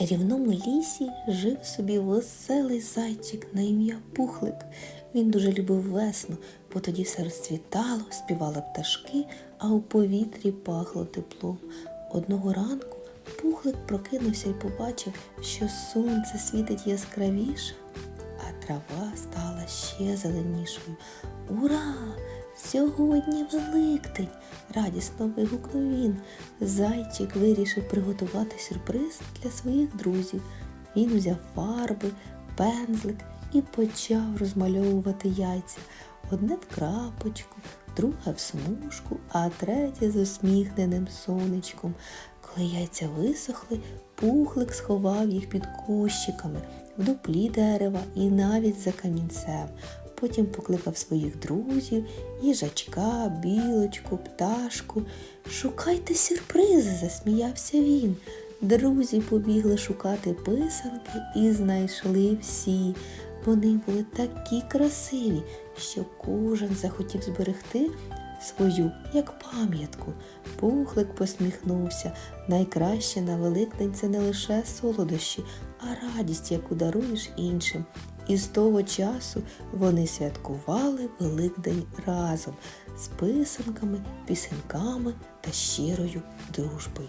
чарівному лісі жив собі веселий зайчик на ім'я Пухлик. Він дуже любив весну, бо тоді все розцвітало, співали пташки, а у повітрі пахло теплом. Одного ранку Пухлик прокинувся і побачив, що сонце світить яскравіше, а трава стала ще зеленішою. Ура! Сьогодні Великдень! радісно вигукнув він. Зайчик вирішив приготувати сюрприз для своїх друзів. Він взяв фарби, пензлик і почав розмальовувати яйця. Одне в крапочку, друге в смужку, а третє з усміхненим сонечком. Коли яйця висохли, пухлик сховав їх під кущиками, в дуплі дерева і навіть за камінцем. Потім покликав своїх друзів, їжачка, білочку, пташку. Шукайте сюрпризи, засміявся він. Друзі побігли шукати писанки і знайшли всі. Вони були такі красиві, що кожен захотів зберегти свою як пам'ятку. Пухлик посміхнувся. Найкраще на Великдень це не лише солодощі, а радість, яку даруєш іншим. І з того часу вони святкували Великдень разом з писанками, пісеньками та щирою дружбою.